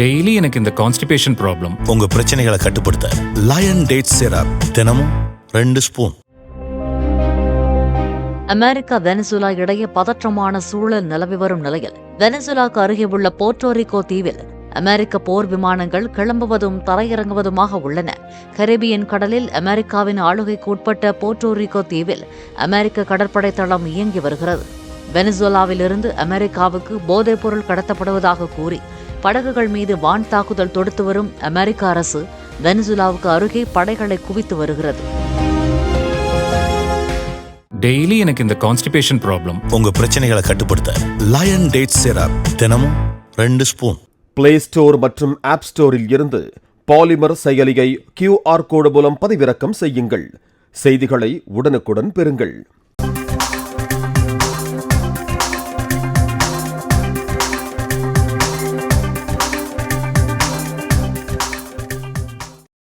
Daily எனக்கு இந்த constipation problem உங்க பிரச்சனைகளை கட்டுப்படுத்த லயன் டேட் சிரப் தினமும் ரெண்டு ஸ்பூன். அமெரிக்கா வெனிசுலா இடையே பதற்றமான சூழல் நிலவி வரும் நிலையில் வெனிசுலாக்கு அருகே உள்ள போர்ட்டோரிக்கோ தீவில் அமெரிக்க போர் விமானங்கள் கிளம்புவதும் தரையிறங்குவதுமாக உள்ளன. கரேபியன் கடலில் அமெரிக்காவின் ஆளுகைக்கு உட்பட்ட போர்ட்டோரிக்கோ தீவில் அமெரிக்க கடற்படை தளம் இயங்கி வருகிறது. வெனிசுலாவிலிருந்து அமெரிக்காவுக்கு போதைப்பொருள் கடத்தப்படுவதாக கூறி படகுகள் மீது வான் தாக்குதல் தொடுத்து வரும் அமெரிக்க அரசு வெனிசுலாவுக்கு அருகே படைகளை குவித்து வருகிறது. டெய்லி எனக்கு இந்த கான்ஸ்டிபேஷன் ப்ராப்ளம் உங்க பிரச்சனைகளை கட்டுப்படுத்த லயன் டேட் சிரப் தினமும் ரெண்டு ஸ்பூன் பிளே ஸ்டோர் மற்றும் ஆப் ஸ்டோரில் இருந்து பாலிமர் செயலியை கியூஆர் கோடு மூலம் பதிவிறக்கம் செய்யுங்கள். செய்திகளை உடனுக்குடன் பெறுங்கள்.